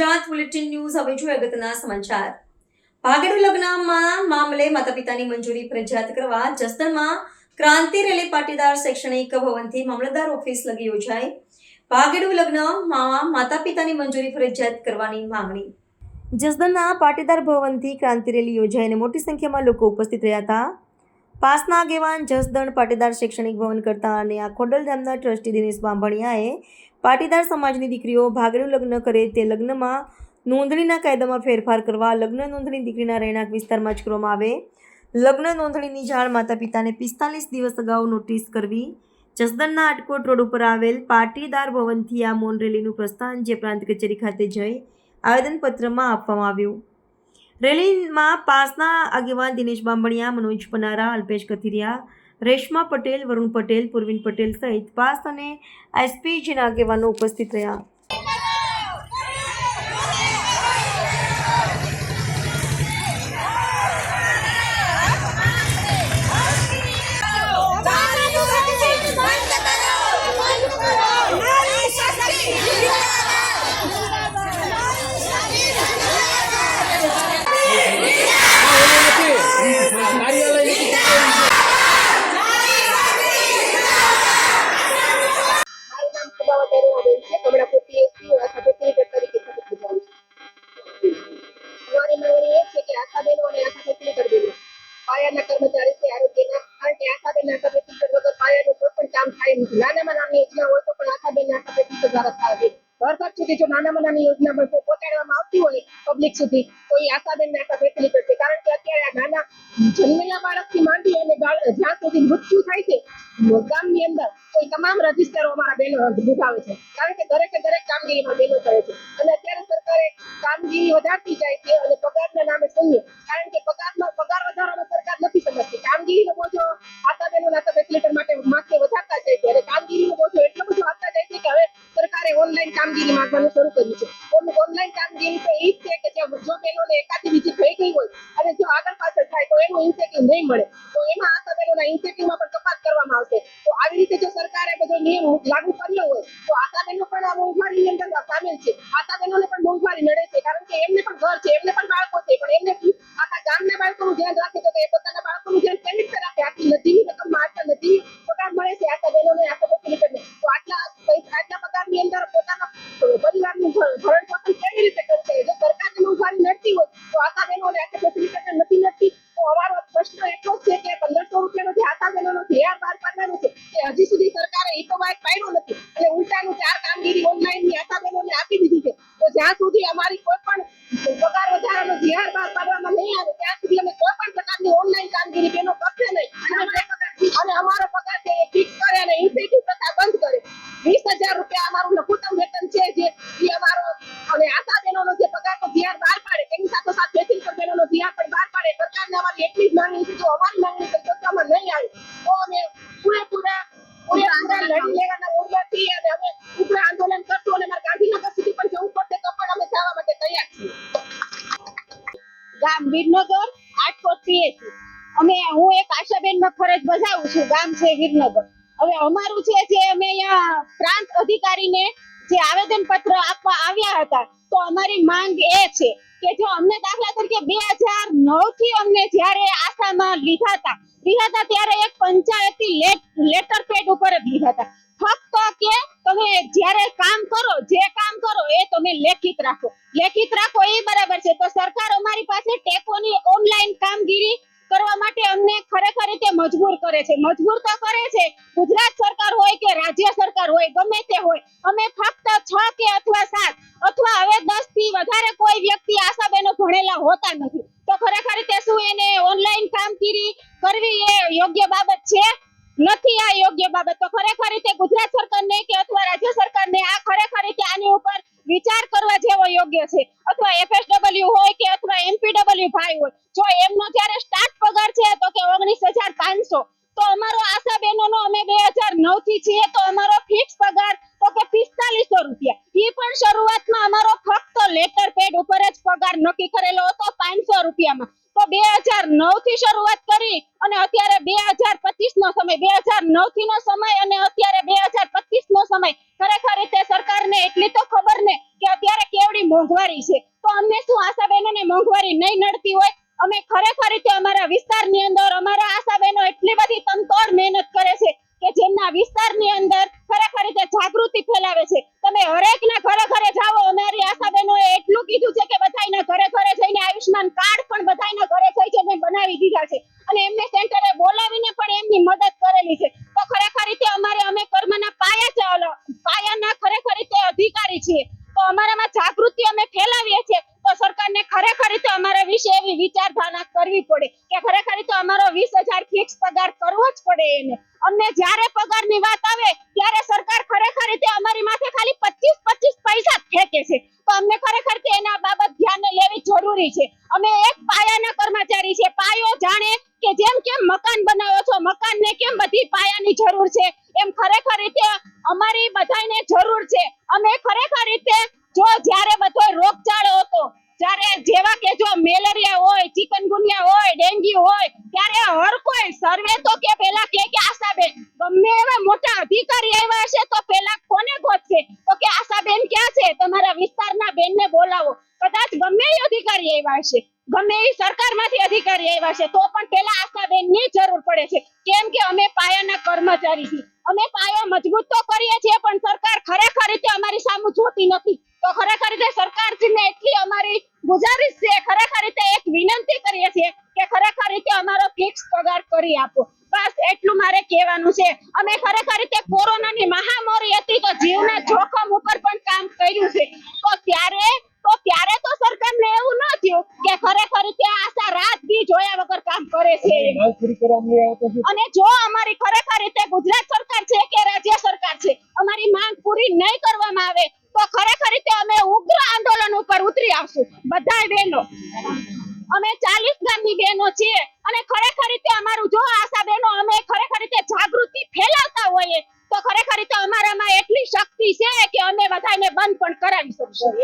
Gujarat bulletin news હવે જોઈએ અગત્યના સમાચાર. ભાગેડુ લગ્નમાં મામલે માતા પિતાની મંજૂરી ફરજિયાત કરવા જસદણમાં ક્રાંતિ રેલી પાટીદાર શૈક્ષણિક ભવનથી મામલતદાર ઓફિસ લગી યોજાઈ. ભાગેડુ લગ્નમાં માતા પિતાની મંજૂરી ફરજિયાત કરવાની માંગણી. જસદણના પાટીદાર ભવનથી ક્રાંતિ રેલી યોજાઈ અને મોટી સંખ્યામાં લોકો ઉપસ્થિત રહ્યા હતા. પાસના આગેવાન જસદણ પાટીદાર શૈક્ષણિક ભવન કરતા અને આ ખોડલ ધામના ટ્રસ્ટી દિનેશ બાંભણિયાએ પાટીદાર સમાજની દીકરીઓ ભાગેડુ લગ્ન કરે તે લગ્નમાં નોંધણીના કાયદામાં ફેરફાર કરવા લગ્ન નોંધણી દીકરીના રહેણાંક વિસ્તારમાં જ કરવામાં આવે. લગ્ન નોંધણીની જાણ માતા પિતાને પિસ્તાલીસ દિવસ અગાઉ નોટિસ કરવી. જસદણના આટકોટ રોડ ઉપર આવેલ પાટીદાર ભવનથી આ મૌન રેલીનું પ્રસ્થાન જે પ્રાંત કચેરી ખાતે જઈ આવેદનપત્રમાં આપવામાં આવ્યું. રેલીમાં પાસના આગેવાન દિનેશ બાંબણિયા મનોજ પનારા, અલ્પેશ કથિરિયા રેશમા પટેલ વરુણ પટેલ પૂર્વિન પટેલ સહિત પાસ અને એસપીજીના આગેવાનો ઉપસ્થિત રહ્યા. આશા દ્વારા થાય છે ઘર સુધી જો નાનામાં નાની યોજના પહોંચાડવામાં આવતી હોય પબ્લિક સુધી, તો એ આશાબેન આશા ફેસિલિટેટર કરશે કારણ કે અત્યારે આ નાના જન્મેલા બાળકથી માંડી અને જ્યાં સુધી મૃત્યુ થાય છે, ગામની અંદર, તો તમામ રજીસ્ટરો અમારા બહેનો બુધાવે છે. કારણ કે દરેકે દરેક કામગીરીમાં બહેનો કરે છે. અને અત્યારે સરકારે કામગીરી વધારતી જાય છે અને પગારના નામે શૂન્ય. કારણ કે પગારમાં, પગાર વધારવામાં સરકાર નથી સમજતી. કામગીરીનો બોજો આશાબેનો આશા ફેસિલિટર માટે માથે વધારતા જાય છે. અને કામગીરી માંગવાનું શરૂ કર્યું છે. ઓનલાઈન કામગીરી તો એ જ છે કે જે જો બહેનોને એકાદી બીજી થઈ ગઈ હોય અને જો આગળ પાછળ થાય તો એનું ઇન્સેન્ટિવ નહીં મળે. તો એમાં આશા બહેનોના ઇન્સેન્ટિવમાં પણ કપાત કરવામાં આવશે. તો આવી રીતે જો સરકારે બધો નિયમ લાગુ કર્યો હોય, તો આશા બહેનો પણ આ મોંઘવારીની અંદર સામેલ છે. આશા બહેનોને પણ મોંઘવારી નડે છે, કારણ કે એમને પણ ઘર છે, એમને પણ બાળકો છે, પણ એમને આખા ગામના બાળકોનું ધ્યાન રાખે તો એ પોતાના બાળકોનું ધ્યાન કેવી રીતે રાખે. આખી નજીવી રકમમાં આટલા નજીવી પગાર મળે છે આશા બહેનોને આશા ધ્યેય બહાર પાડવાનું છે કે હજી સુધી સરકારે તો બહાર પાડ્યો નથી. અને ઉલટાનું ચાર કામગીરી ઓનલાઈનની આશા બહેનોને આપી દીધી છે. તો જ્યાં સુધી અમારી કોઈ પણ પગાર વધારાનો ધ્યેય બહાર પાડવામાં નહીં આવે, ત્યાં સુધી અમે કોઈ પણ પ્રકારની ઓનલાઈન કામગીરી બહેનો કરશે નહીં. અને અમારો હું એક આશાબેનમાં ફરજ બજાવું છું, ગામ છે વિરનગર. હવે અમારું છે જે અમે અહીંયા પ્રાંત અધિકારીને જે આવેદન પત્ર આપવા આવ્યા હતા, તો અમારી માંગ એ છે કે જો અમને દાખલા તરીકે બે હજાર નવથી અમને જયારે આશામાં લીધા હતા. લીધા હતા ત્યારે એક પંચાયતી લેટર પેડ ઉપર જ લીધા હતા. ફક્ત કે તમે જ્યારે કામ કરો, જે કામ કરો એ તમે લેખિત રાખો. લેખિત રાખો એ બરાબર છે. તો સરકાર અમારી પાસે ટેકોની ઓનલાઈન કામગીરી કરવા માટે અમને ખરેખર રીતે મજબૂર કરે છે. મજબૂર તો કરે છે. ગુજરાત સરકાર હોય કે રાજ્ય સરકાર હોય, ગમે તે હોય, અમે ફક્ત છ કે અથવા સાત, અથવા હવે દસથી વધારે કોઈ વ્યક્તિ ભણેલા હોતા નથી. તો ખરેખર તે શું એને ઓનલાઈન કામગીરી કરવી એ યોગ્ય બાબત છે? નથી આ યોગ્ય બાબત. તો ખરેખર રીતે ગુજરાત સરકારને કે અથવા રાજ્ય સરકારને આ ખરેખર રીતે આની ઉપર વિચાર કરવા જેવો યોગ્ય છે? અથવા એફએસડબલ્યુ હોય કે અથવા એમપીડબલ્યુ ભાઈ હોય. જો એમનો જ્યારે ખરેખર રીતે સરકારને એટલી તો ખબર ને કે અત્યારે કેવડી મોંઘવારી છે. તો અમને શું આશા બહેનોને મોંઘવારી નહીં નડતી હોય? અમે ખરેખર રીતે અમારા વિસ્તારની અંદર અમારા આશા બહેનો એટલી બધી તનતોડ મહેનત કરે છે કે જેમના વિસ્તારની અંદર ખરેખર રીતે જાગૃતિ ફેલાવે છે. તમે હરેકના ઘરે ઘરે જાઓ, અમારી આશા બહેનોએ એટલું કીધું છે કે બધાના ઘરે ઘરે જઈને આયુષ્માન કાર્ડ પણ બધાના ઘરે થઈ છે બનાવી દીધા છે. અને એમને સેન્ટરે બોલાવીને પણ એમની મદદ કરેલી છે. તો ખરેખર અમને જ્યારે પગારની વાત આવે, ત્યારે સરકાર ખરેખર રીતે અમારી માથે ખાલી પચીસ પચીસ પૈસા ફેંકે છે. તો અમને ખરેખર કે એના બાબત ધ્યાન લેવી જરૂરી છે. અમે એક પાયાના કર્મચારી છે પાયો જાણે કે જેમ કેમ મકાન બનાવો છો, મકાનને કેમ બધી પાયાની જરૂર છે? એમ ખરેખર રીતે અમારી બધાને જરૂર છે અમે ખરેખર રીતે જો જ્યારે બધો રોગચાળો હતો જ્યારે જેવા કે જો મેલેરિયા હોય ચિકનગુનિયા હોય ડેન્ગ્યુ હોય ત્યારે હર કોઈ સર્વે તો કે પેલા કે કે આશાબેન ગમે એવા મોટા અધિકારી આવ્યા છે તો પેલા કોને ગોતશે? તો કે આશાબેન ક્યાં છે? તમારા વિસ્તારના બેનને બોલાવો. કદાચ ગમે એ અધિકારી આવ્યા છે ગમે એ સરકારમાંથી અધિકારી આવ્યા છે તો પણ પેલા આશાબેનની જરૂર પડે છે. કેમ કે અમે પાયાના કર્મચારી છીએ. અમે પાયો મજબૂત તો કરીએ છીએ, પણ સરકાર ખરેખર રીતે અમારી સામે જોતી નથી તો ખરેખર રીતે સરકારશ્રીને એટલી અમારી ગુજારિશ છે ખરેખર રીતે એક વિનંતી કરીએ છીએ કે ખરેખર રીતે અમારો ફિક્સ કરી આપો. બસ એટલું મારે કહેવાનું છે. અમે ખરેખર રીતે કોરોનાની મહામારી હતી તો જીવના જોખમ ઉપર પણ કામ કર્યું છે. તો ત્યારે તો ત્યારે તો સરકારને એવું ન થયું કે ખરેખર રીતે આશા રાત દી જોયા વગર કામ કરે છે. તો અને જો અમારી ખરેખર રીતે ગુજરાત સરકાર છે કે રાજ્ય સરકાર છે અમારી માંગ પૂરી નહીં કરવામાં આવે તો ખરેખર રીતે અમે ઉગ્ર આંદોલન ઉપર ઉતરી આવશું. બધાય બહેનો. અમે ચાલીસ ગામની બહેનો છીએ. અને ખરેખર રીતે અમારું જો આશા બહેનો અમે ખરેખર રીતે જાગૃતિ ફેલાવતા હોઈએ, તો ખરેખર રીતે અમારામાં એટલી શક્તિ છે કે અમે બધાને બંધ પણ કરાવી શકશું.